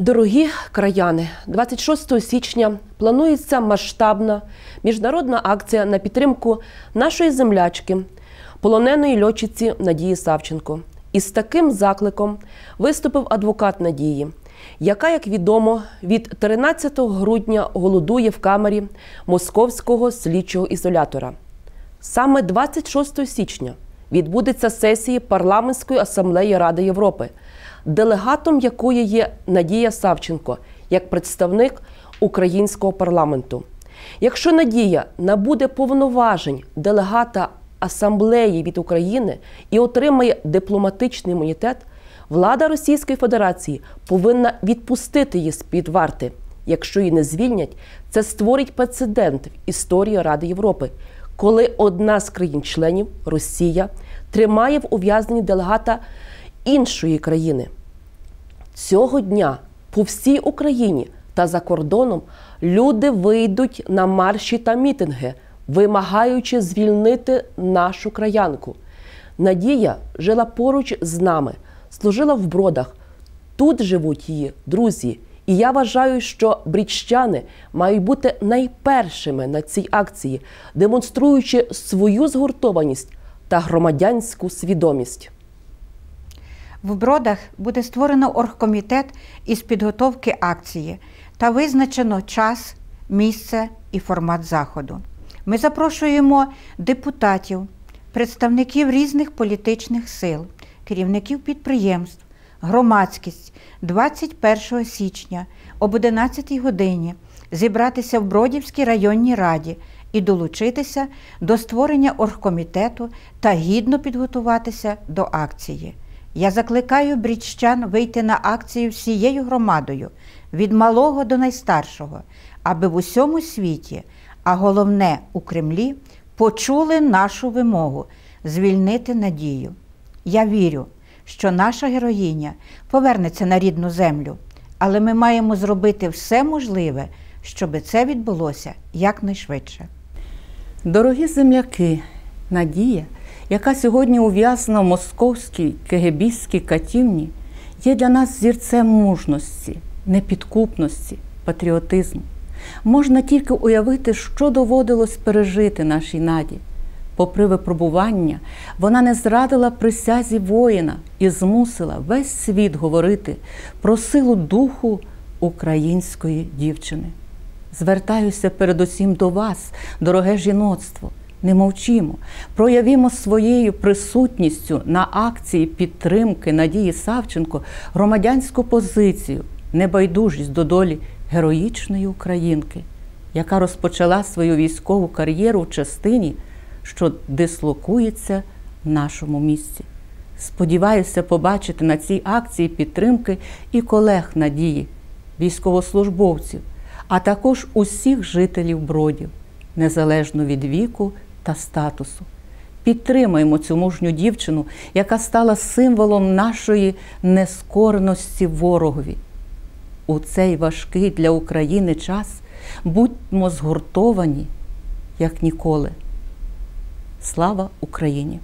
Дорогі краяни, 26 січня планується масштабна міжнародна акція на підтримку нашої землячки, полоненої льотчиці Надії Савченко. Із таким закликом виступив адвокат Надії, яка, як відомо, від 13 грудня голодує в камері московського слідчого ізолятора. Саме 26 січня відбудеться сесія парламентської асамблеї Ради Європи, делегатом якої є Надія Савченко як представник українського парламенту. Якщо Надія набуде повноважень делегата асамблеї від України і отримає дипломатичний імунітет, влада Російської Федерації повинна відпустити її з під варти. Якщо її не звільнять, це створить прецедент в історії Ради Європи, коли одна з країн-членів Росія тримає в ув'язненні делегата іншої країни. Цього дня по всій Україні та за кордоном люди вийдуть на марші та мітинги, вимагаючи звільнити нашу краянку. Надія жила поруч з нами, служила в бродах. Тут живуть її друзі. І я вважаю, що бріччани мають бути найпершими на цій акції, демонструючи свою згуртованість та громадянську свідомість. В Бродах буде створено оргкомітет із підготовки акції та визначено час, місце і формат заходу. Ми запрошуємо депутатів, представників різних політичних сил, керівників підприємств, громадськість 21 січня об 11 годині зібратися в Бродівській районній раді і долучитися до створення оргкомітету та гідно підготуватися до акції. Я закликаю бріччан вийти на акцію всією громадою від малого до найстаршого, аби в усьому світі, а головне у Кремлі, почули нашу вимогу звільнити надію. Я вірю, що наша героїня повернеться на рідну землю, але ми маємо зробити все можливе, щоб це відбулося якнайшвидше. Дорогі земляки, Надія, яка сьогодні ув'язнена в московській кегебістській катівні, є для нас зірцем мужності, непідкупності, патріотизму. Можна тільки уявити, що доводилось пережити нашій наді. Попри випробування, вона не зрадила присязі воїна і змусила весь світ говорити про силу духу української дівчини. Звертаюся передусім до вас, дороге жіноцтво. Не мовчимо, проявімо своєю присутністю на акції підтримки Надії Савченко громадянську позицію, небайдужість до долі героїчної українки, яка розпочала свою військову кар'єру в частині, що дислокується в нашому місті. Сподіваюся побачити на цій акції підтримки і колег Надії, військовослужбовців, а також усіх жителів бродів, незалежно від віку та статусу. Підтримаємо цю мужню дівчину, яка стала символом нашої нескорності ворогові. У цей важкий для України час будьмо згуртовані, як ніколи. Слава Україні!